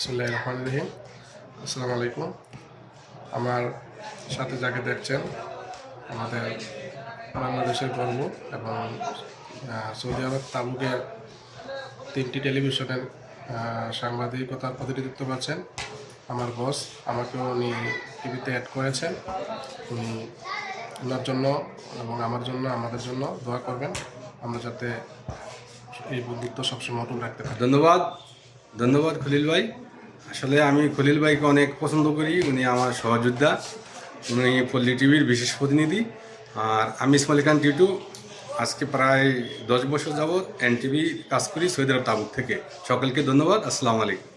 বিসমুল্লাহ রহমান রহিম। আসসালামু আলাইকুম। আমার সাথে যাকে দেখছেন, আমাদের বাংলাদেশের গর্ব এবং সৌদি আরব তাবুকের তিনটি টেলিভিশনের সাংবাদিকতার প্রতিনিধিত্ব করছেন আমার বস আমাকে উনি টিভিতে অ্যাড করেছেন। উনি ওনার জন্য এবং আমার জন্য, আমাদের জন্য দোয়া করবেন। আমরা যাতে এই বন্ধুত্ব সবসময় অটুট রাখতে পারি। ধন্যবাদ। ধন্যবাদ খলিল ভাই। আসলে আমি খলিল ভাইকে অনেক পছন্দ করি, উনি আমার সহযোদ্ধা। উনি পল্লী টিভির বিশেষ প্রতিনিধি। আর আমি ইসমালি খান টিটু, আজকে প্রায় দশ বছর যাবৎ এন টিভি কাজ করি সৈদার তাবুক থেকে। সকলকে ধন্যবাদ, আসসালামু আলাইকুম।